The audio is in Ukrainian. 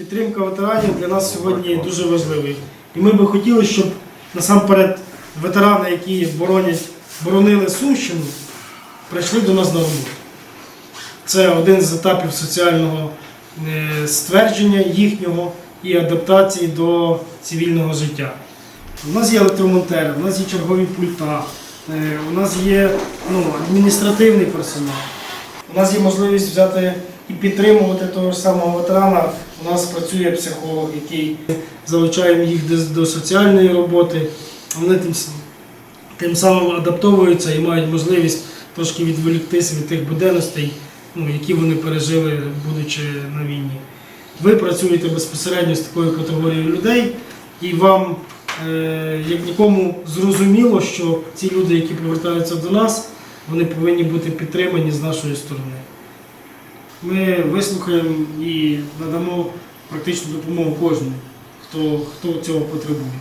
підтримка ветеранів для нас сьогодні дуже важливий. І ми би хотіли, щоб насамперед ветерани, які боронять, боронили Сумщину, прийшли до нас на роботу. Це один з етапів соціального е, ствердження їхнього і адаптації до цивільного життя. У нас є електромонтери, у нас є чергові пульта, е, у нас є ну, адміністративний персонал. У нас є можливість взяти і підтримувати того ж самого ветерана. У нас працює психолог, який залучаємо їх до соціальної роботи. Вони тим, тим самим адаптовуються і мають можливість трошки відволіктися від тих буденностей, ну, які вони пережили, будучи на війні. Ви працюєте безпосередньо з такою категорією людей, і вам, е, як нікому, зрозуміло, що ці люди, які повертаються до нас, вони повинні бути підтримані з нашої сторони. Ми вислухаємо і надамо практичну допомогу кожному, хто, хто цього потребує.